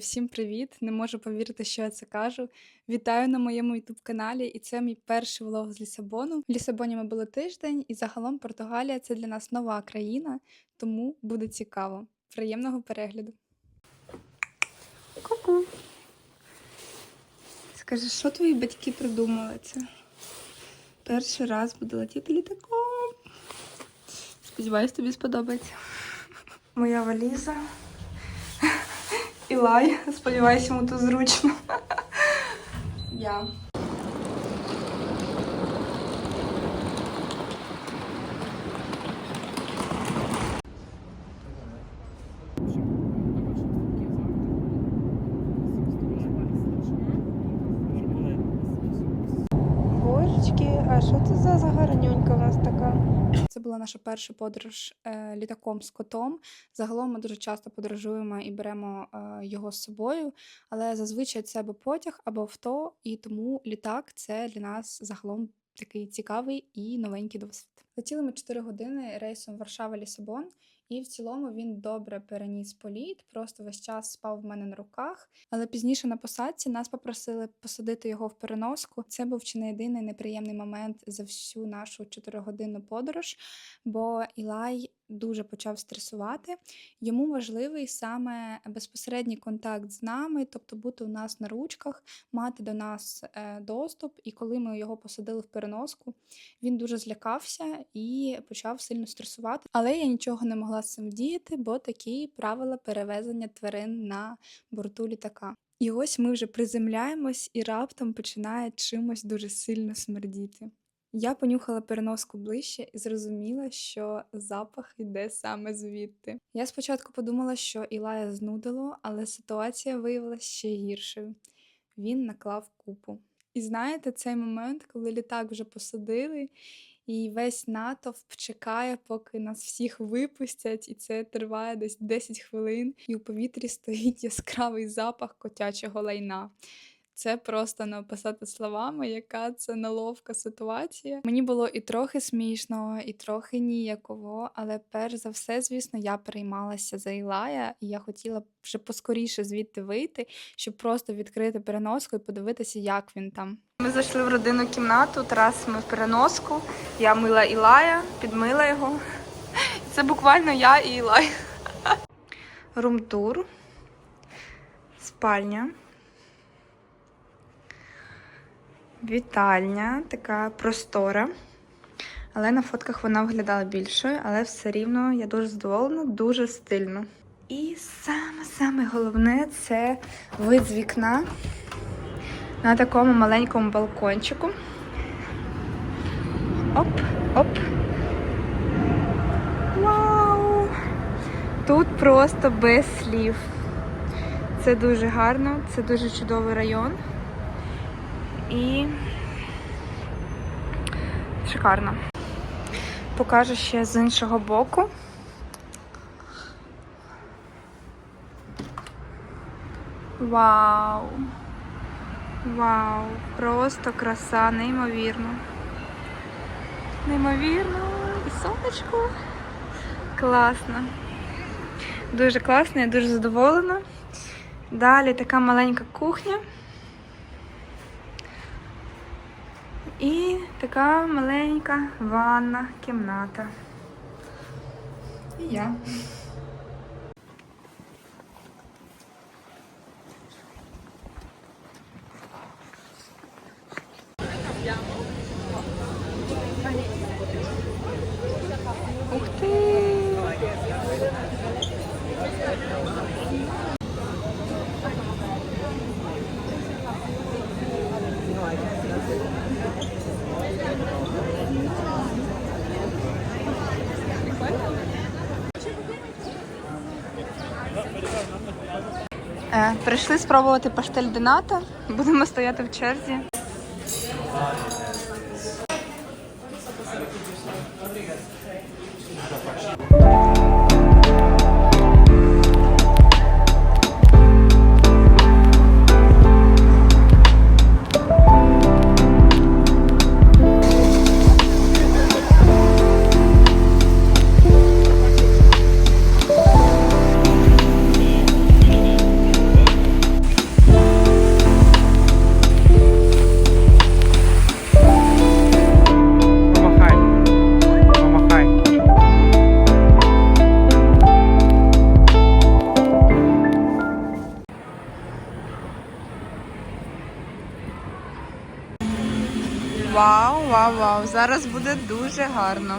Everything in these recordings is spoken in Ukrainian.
всім привіт! Не можу повірити, що я це кажу. Вітаю на моєму youtube каналі, і це мій перший влог з Лісабону. В Лісабоні ми були тиждень, і загалом Португалія це для нас нова країна, тому буде цікаво. Приємного перегляду. Ку-ку. Скажи, що твої батьки придумали це? Перший раз буду летіти літаком. Сподіваюсь, тобі сподобається. Моя валіза. Ілай. Сподіваюся, йому тут зручно. Я. Божечки, а що це за загарнюнька у нас така? Це була наша перша подорож е, літаком з котом. Загалом ми дуже часто подорожуємо і беремо е, його з собою, але зазвичай це або потяг, або авто, і тому літак це для нас загалом такий цікавий і новенький досвід. Летіли ми 4 години рейсом Варшава-Лісабон, і в цілому він добре переніс політ, просто весь час спав в мене на руках. Але пізніше на посадці нас попросили посадити його в переноску. Це був чи не єдиний неприємний момент за всю нашу 4-годинну подорож, бо Ілай дуже почав стресувати. Йому важливий саме безпосередній контакт з нами, тобто бути у нас на ручках, мати до нас е, доступ. І коли ми його посадили в переноску, він дуже злякався і почав сильно стресувати. Але я нічого не могла з цим діяти, бо такі правила перевезення тварин на борту літака. І ось ми вже приземляємось і раптом починає чимось дуже сильно смердіти. Я понюхала переноску ближче і зрозуміла, що запах йде саме звідти. Я спочатку подумала, що Ілая знудило, але ситуація виявилася ще гіршою. Він наклав купу. І знаєте, цей момент, коли літак вже посадили, і весь натовп чекає, поки нас всіх випустять, і це триває десь 10 хвилин, і у повітрі стоїть яскравий запах котячого лайна. Це просто не описати словами, яка це неловка ситуація. Мені було і трохи смішно, і трохи ніяково, але перш за все, звісно, я переймалася за Ілая, і я хотіла вже поскоріше звідти вийти, щоб просто відкрити переноску і подивитися, як він там. Ми зайшли в родинну кімнату, Тарас ми в переноску. Я мила Ілая, підмила його. Це буквально я і Ілай. Румтур, спальня. Вітальня, така простора. Але на фотках вона виглядала більшою, але все рівно я дуже задоволена, дуже стильно. І саме-саме головне це вид з вікна на такому маленькому балкончику. Оп, оп. Вау! Тут просто без слів. Це дуже гарно, це дуже чудовий район. І шикарно. Покажу ще з іншого боку. Вау! Вау! Просто краса, неймовірно. Неймовірно, і сонечко. Класно. Дуже класно, я дуже задоволена. Далі така маленька кухня. І така маленька ванна кімната. І я. Прийшли спробувати паштель Дената. Будемо стояти в черзі. Вау, вау, вау. Зараз буде дуже гарно.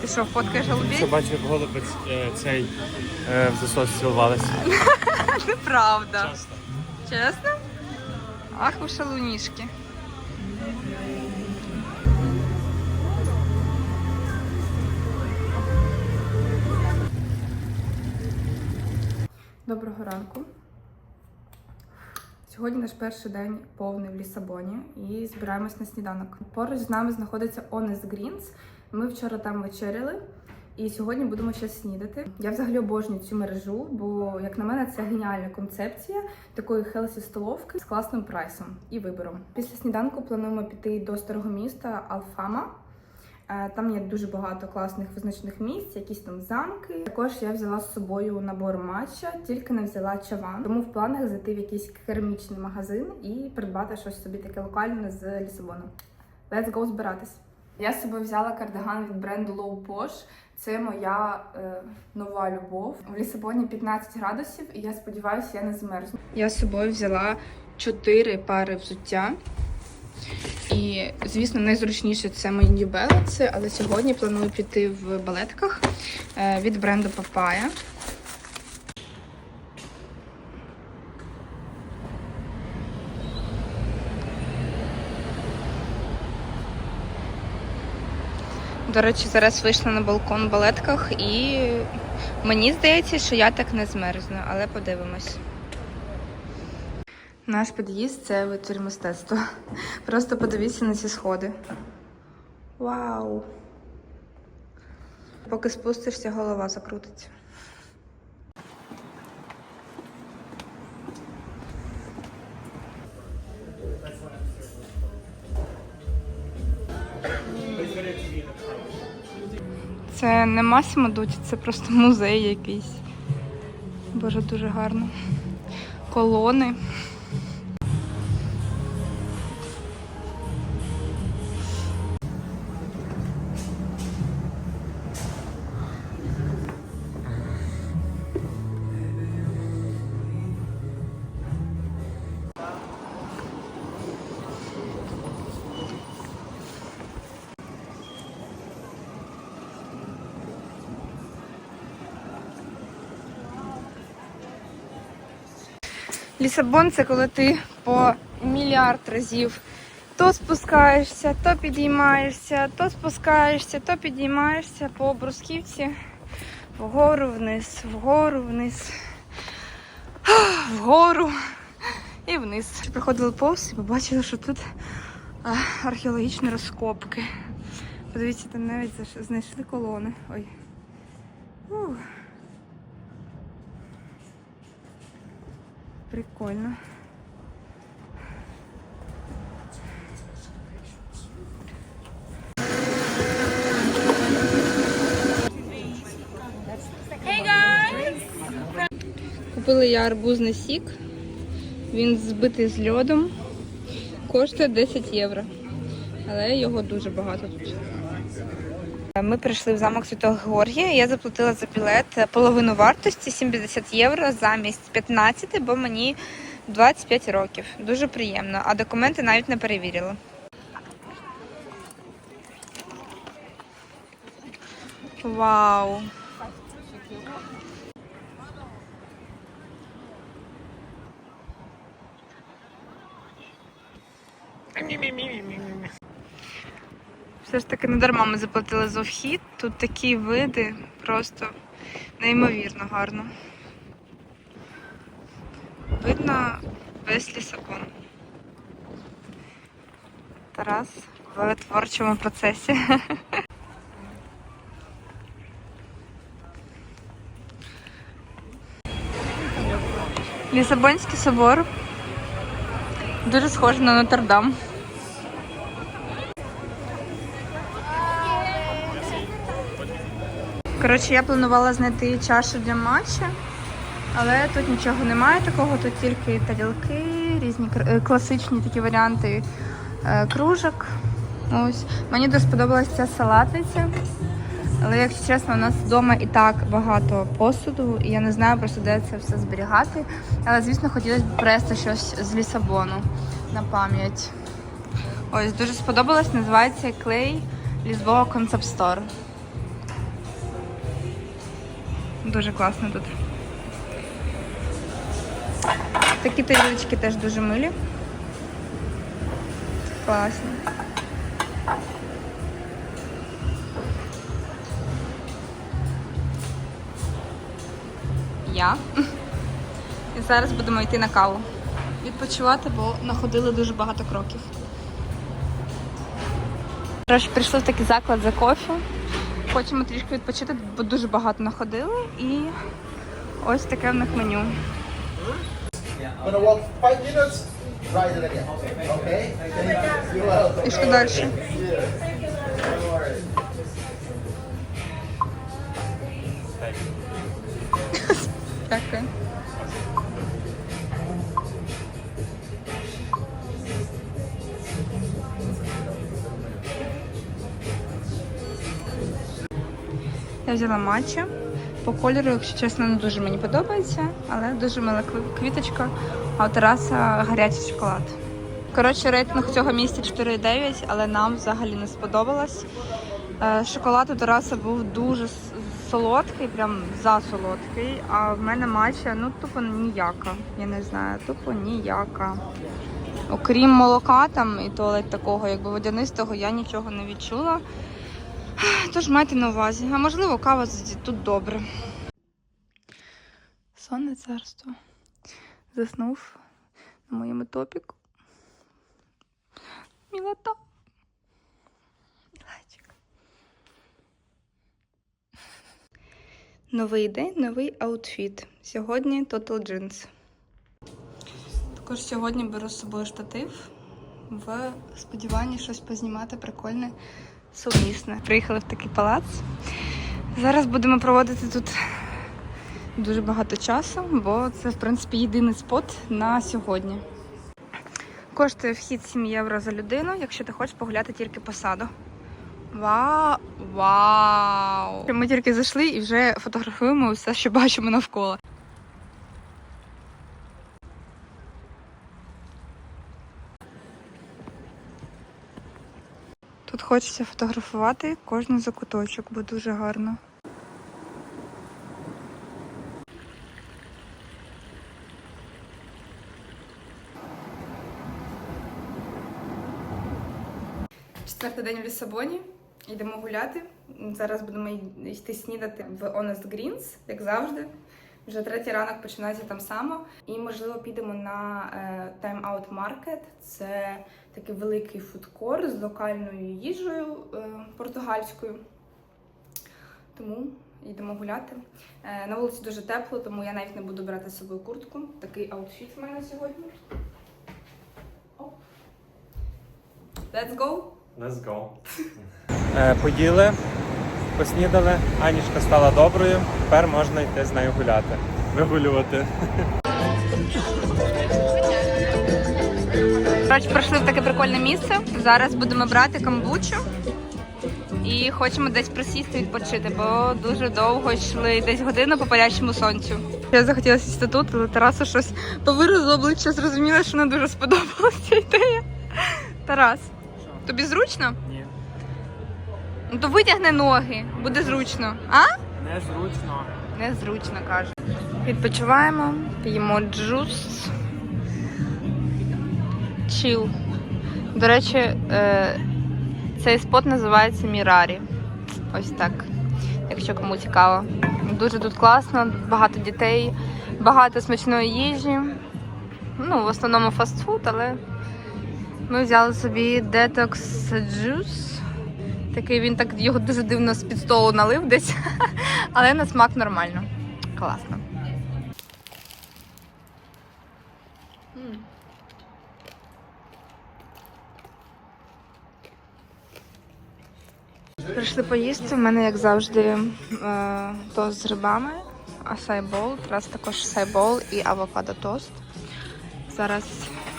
Ти що, фоткаєш Що голубів? бачив, як голубець е, цей е, в засос цілувалися. Неправда. Чесно? Ах, ви шалунішки. Доброго ранку. Сьогодні наш перший день повний в Лісабоні і збираємось на сніданок. Поруч з нами знаходиться Honest Greens. Ми вчора там вечеряли. І сьогодні будемо ще снідати. Я взагалі обожнюю цю мережу, бо, як на мене, це геніальна концепція такої хелсі столовки з класним прайсом і вибором. Після сніданку плануємо піти до старого міста Алфама. Е, Там є дуже багато класних визначних місць, якісь там замки. Також я взяла з собою набор матча, тільки не взяла чаван. Тому в планах зайти в якийсь керамічний магазин і придбати щось собі таке локальне з Лісабону. Let's go збиратись. Я з собою взяла кардиган від бренду Low Posh. Це моя е, нова любов. В Лісабоні 15 градусів, і я сподіваюся, я не змерзну. Я з собою взяла 4 пари взуття. І, звісно, найзручніше це мої New але сьогодні планую піти в балетках е, від бренду Papaya. До речі, зараз вийшла на балкон в балетках і мені здається, що я так не змерзну, але подивимось. Наш під'їзд це витвір мистецтва. Просто подивіться на ці сходи. Вау! Поки спустишся, голова закрутиться. Це не Масімо Дуті, це просто музей якийсь. Боже, дуже гарно. Колони. Лісабон це коли ти по мільярд разів то спускаєшся, то підіймаєшся, то спускаєшся, то підіймаєшся по брусківці вгору вниз, вгору вниз, вгору і вниз. Проходили повз і побачили, що тут археологічні розкопки. Подивіться, там навіть знайшли колони. Ой. Прикольно. Купили я арбузний сік. Він збитий з льодом. Коштує 10 євро. Але його дуже багато тут. Ми прийшли в замок Святого Георгія. Я заплатила за білет половину вартості 70 євро замість 15, бо мені 25 років. Дуже приємно. А документи навіть не перевірила. Вау! Все ж таки не дарма ми заплатили за вхід. Тут такі види просто неймовірно гарно. Видно весь лісабон. Тарас в творчому процесі. Лісабонський собор. Дуже схожий на Нотр-Дам. Коротше, я планувала знайти чашу для матча, але тут нічого немає такого, тут тільки тарілки, різні е, класичні такі варіанти е, кружок. Ось. Мені дуже сподобалася ця салатниця. Але, якщо чесно, у нас вдома і так багато посуду, і я не знаю просто, де це все зберігати. Але, звісно, хотілося б привезти щось з Лісабону на пам'ять. Ось дуже сподобалось, називається Clay Lisboa Concept Store. Дуже класно тут. Такі тарілочки теж дуже милі. Класні. Я. І зараз будемо йти на каву. Відпочивати, бо находили дуже багато кроків. Коротше, прийшли в такий заклад за кофе. Хочемо трішки відпочити, бо дуже багато находили. І ось таке в них меню. І що далі? Дякую. Я взяла матча. По кольору, якщо чесно, не дуже мені подобається, але дуже мила квіточка, а у Тараса гарячий шоколад. Коротше, рейтинг цього місця 4,9, але нам взагалі не сподобалось. Е, Шоколад у Тараса був дуже солодкий, прям засолодкий, а в мене матча, ну тупо ніяка. Я не знаю, тупо ніяка. Окрім молока там і туалет такого, якби водянистого, я нічого не відчула. Тож майте на увазі. А можливо, кава тут добре. Сонне царство. Заснув на моєму топіку. Мілота. Зайчик. Новий день, новий аутфіт. Сьогодні Total Jeans. Також сьогодні беру з собою штатив в сподіванні щось познімати прикольне, сумісне. Приїхали в такий палац. Зараз будемо проводити тут дуже багато часу, бо це, в принципі, єдиний спот на сьогодні. Коштує вхід 7 євро за людину, якщо ти хочеш погуляти тільки по саду. Вау! Вау! Ми тільки зайшли і вже фотографуємо все, що бачимо навколо. Хочеться фотографувати кожен закуточок, бо дуже гарно. Четвертий день в Лісабоні. Йдемо гуляти. Зараз будемо йти снідати в Honest Greens, як завжди. Вже третій ранок починається там само. І, можливо, підемо на Time Out Market. Це такий великий фудкор з локальною їжею е, португальською. Тому йдемо гуляти. Е, на вулиці дуже тепло, тому я навіть не буду брати з собою куртку. Такий аутфіт в мене сьогодні. Оп. Let's go! Let's go. Е, Поїли, поснідали, Анічка стала доброю, тепер можна йти з нею гуляти. Вигулювати. Коротше, прийшли в таке прикольне місце. Зараз будемо брати камбучу і хочемо десь присісти відпочити, бо дуже довго йшли десь годину по палячому сонцю. Я захотіла сісти тут, але Тарасу щось по виразу обличчя зрозуміла, що не дуже сподобалася ідея. Тарас, тобі зручно? Ну то витягни ноги, буде зручно. А? Незручно. Незручно каже. Відпочиваємо, п'ємо джус. Чил. До речі, е, цей спот називається Мірарі. Ось так. Якщо кому цікаво. Дуже тут класно, багато дітей, багато смачної їжі. Ну, в основному фастфуд, але ми взяли собі Detox Juice. Такий він так його дуже дивно з-під столу налив десь. Але на смак нормально. Класно. Прийшли поїсти. У мене, як завжди, е, тост з грибами, асайбол, раз також сайбол і авокадо тост. Зараз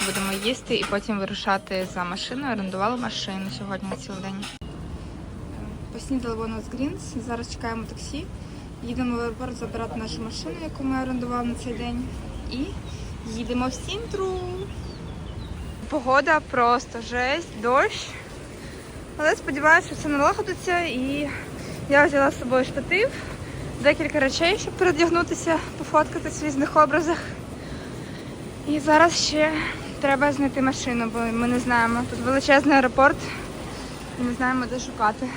будемо їсти і потім вирушати за машиною. Орендували машину сьогодні на цілий день. Поснідали вона з Грінс. Зараз чекаємо таксі. Їдемо в аеропорт забирати нашу машину, яку ми орендували на цей день. І їдемо в Сінтру. погода, просто жесть, дощ. Але сподіваюся, що все налагодиться і я взяла з собою штатив, декілька речей, щоб передягнутися, пофоткатись в різних образах. І зараз ще треба знайти машину, бо ми не знаємо. Тут величезний аеропорт і не знаємо, де шукати.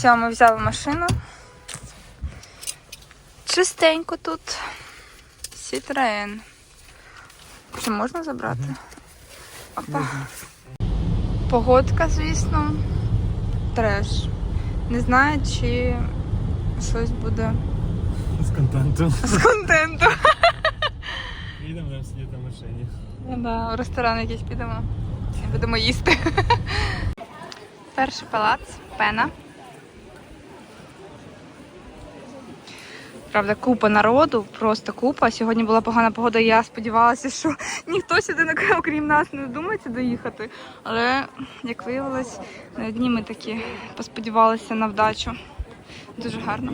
Все, ми взяли машину. Чистенько тут. Citroen. Чи можна забрати? Опа. Погодка, звісно. Треш. Не знаю, чи щось буде З контенту. з контенту. Їдемо будемо сидіти в машині. Ну да, в ресторан якийсь підемо. І будемо їсти. Перший палац, пена. Правда, купа народу, просто купа. Сьогодні була погана погода, я сподівалася, що ніхто сюди, окрім нас, не думається доїхати. Але, як виявилось, не одні ми такі посподівалися на вдачу. Дуже гарно.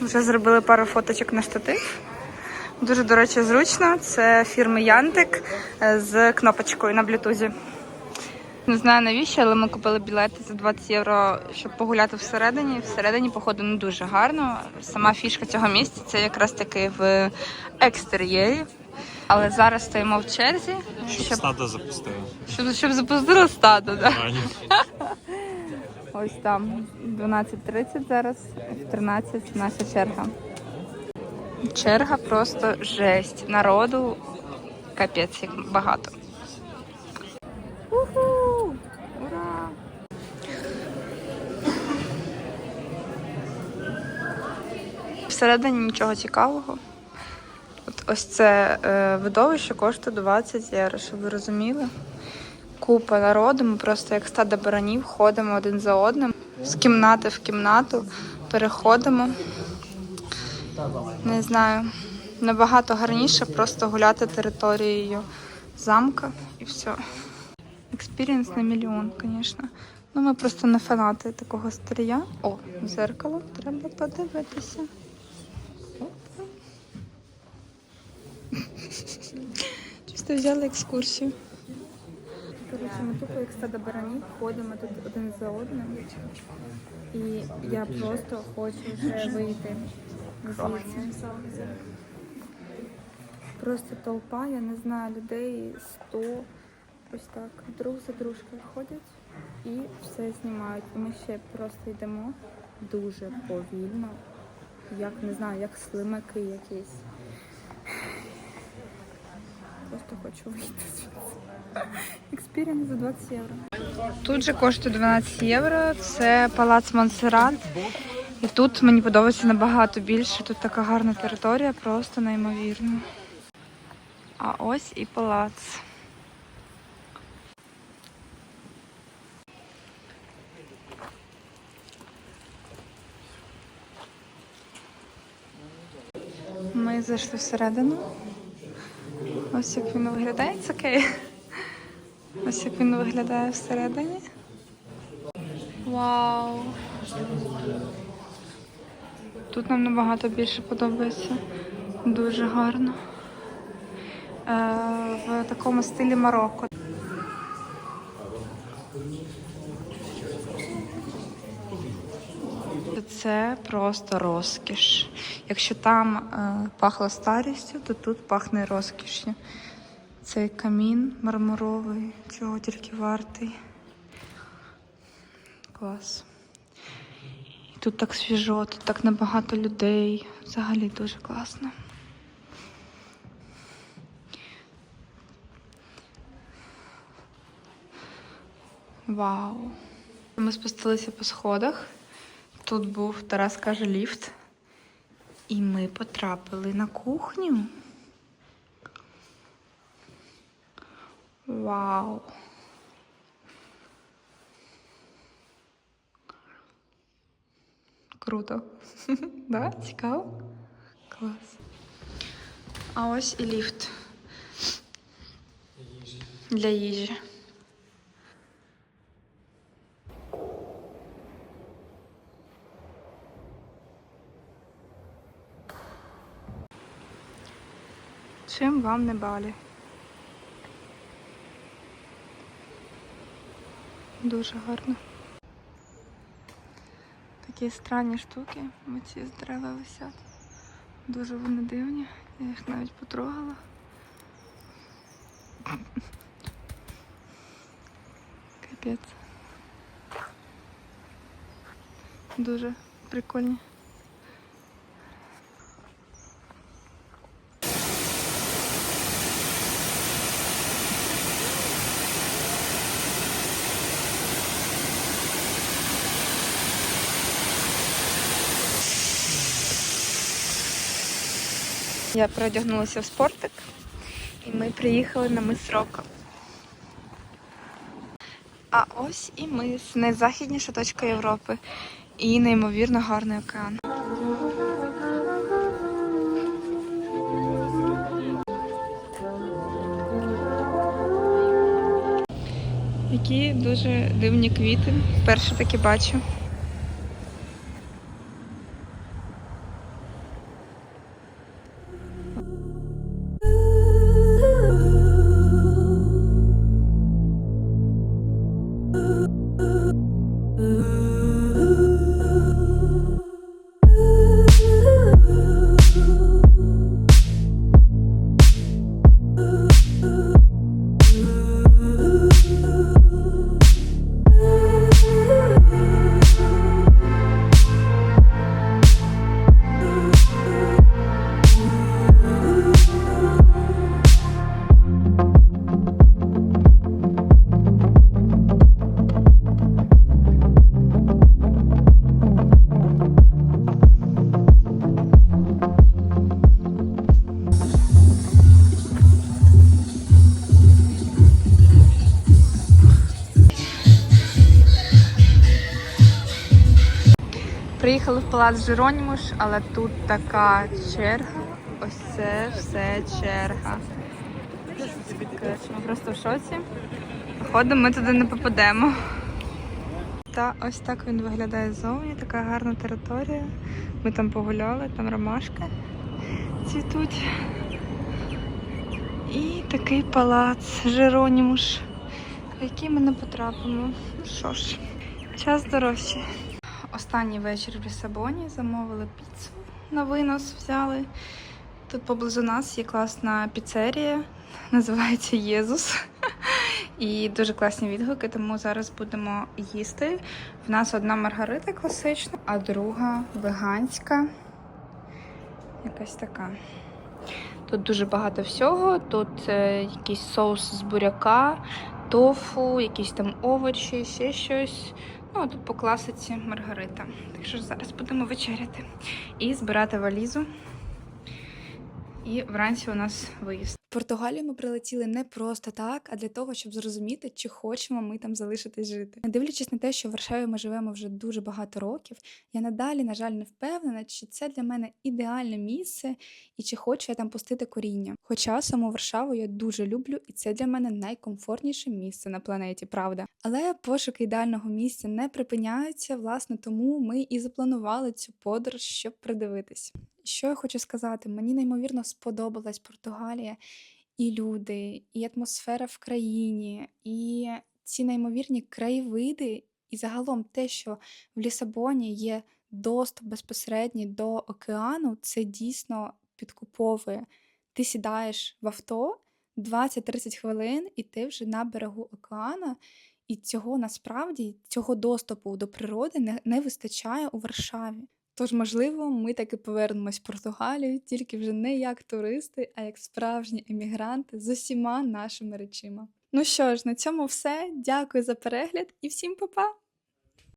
Вже зробили пару фоточок на штатив. Дуже, до речі, зручно. Це фірми Янтик е, з кнопочкою на блютузі. Не знаю навіщо, але ми купили білети за 20 євро, щоб погуляти всередині. Всередині, походу, не дуже гарно. Сама фішка цього місця це якраз таки в екстер'єрі. Але зараз стоїмо в черзі, щоб, Стадо запустили. щоб, щоб запустили стадо. Да? Ось там 12.30 зараз, в 13 наша черга. Черга просто жесть. Народу капець як багато. Уху! Ура! Всередині нічого цікавого. От ось це е, видовище коштує 20 євро, щоб ви розуміли. Купа народу, ми просто як стадо баранів ходимо один за одним, з кімнати в кімнату, переходимо. Не знаю, набагато гарніше просто гуляти територією замка і все. Експірієнс на мільйон, звісно. Ну, ми просто не фанати такого старія. О, зеркало треба подивитися. Чисто взяли екскурсію. Коротше, ми тупо як стадо баранів ходимо тут один за одним. І я просто хочу вже вийти звідси. Просто толпа, я не знаю, людей 100. Ось так, друг за дружкою ходять і все знімають. І ми ще просто йдемо дуже повільно, як не знаю, як слимаки якісь. Просто хочу вийти звідси. Експірієнс за 20 євро. Тут же коштує 12 євро. Це палац Монсеррат. І тут мені подобається набагато більше. Тут така гарна територія, просто неймовірно. А ось і палац. Ми зайшли всередину. Ось як він виглядає, це окей. Ось як він виглядає всередині. Вау! Тут нам набагато більше подобається. Дуже гарно. Е, в такому стилі Марокко. Це просто розкіш. Якщо там е, пахло старістю, то тут пахне розкішю. Цей камін мармуровий, чого тільки вартий. Клас. Тут так свіжо, тут так набагато людей. Взагалі дуже класно. Вау. Ми спустилися по сходах. Тут був, Тарас каже, ліфт. І ми потрапили на кухню. Вау. Круто. да? Цікаво? Клас. А ось і ліфт. Для їжі. Чим вам не балі? Дуже гарно. Такі странні штуки, оці з дерева висять. Дуже вони дивні. Я їх навіть потрогала. Капець. Дуже прикольні. Я переодягнулася в спортик, і ми приїхали на мис Рока. А ось і мис, найзахідніша точка Європи. І неймовірно гарний океан. Які дуже дивні квіти. Вперше таки бачу. Палац Жеронімуш, але тут така черга. Ось це все черга. Ми просто в шоці. Походу, ми туди не попадемо. Та ось так він виглядає ззовні, така гарна територія. Ми там погуляли, там ромашки цвітуть. І такий палац Жеронімуш, в який ми не потрапимо. Ну що ж, час дорожче. Останній вечір в Лісабоні замовили піцу на винос взяли. Тут поблизу нас є класна піцерія, називається Єзус. І дуже класні відгуки, тому зараз будемо їсти. В нас одна маргарита класична, а друга веганська. Якась така. Тут дуже багато всього. Тут е, якийсь соус з буряка, тофу, якісь там овочі, ще щось. Ну, а тут по класиці маргарита. Так що зараз будемо вечеряти і збирати валізу. І вранці у нас виїзд. В Португалію ми прилетіли не просто так, а для того, щоб зрозуміти, чи хочемо ми там залишитись жити. Не дивлячись на те, що в Варшаві ми живемо вже дуже багато років, я надалі, на жаль, не впевнена, чи це для мене ідеальне місце і чи хочу я там пустити коріння. Хоча саму Варшаву я дуже люблю, і це для мене найкомфортніше місце на планеті, правда. Але пошуки ідеального місця не припиняються, власне, тому ми і запланували цю подорож, щоб придивитись. Що я хочу сказати? Мені неймовірно сподобалась Португалія, і люди, і атмосфера в країні, і ці неймовірні краєвиди, і загалом те, що в Лісабоні є доступ безпосередній до океану, це дійсно підкуповує. Ти сідаєш в авто 20-30 хвилин, і ти вже на берегу океану. І цього насправді цього доступу до природи не, не вистачає у Варшаві. Тож, можливо, ми таки повернемось в Португалію, тільки вже не як туристи, а як справжні емігранти з усіма нашими речима. Ну що ж, на цьому все. Дякую за перегляд і всім па-па!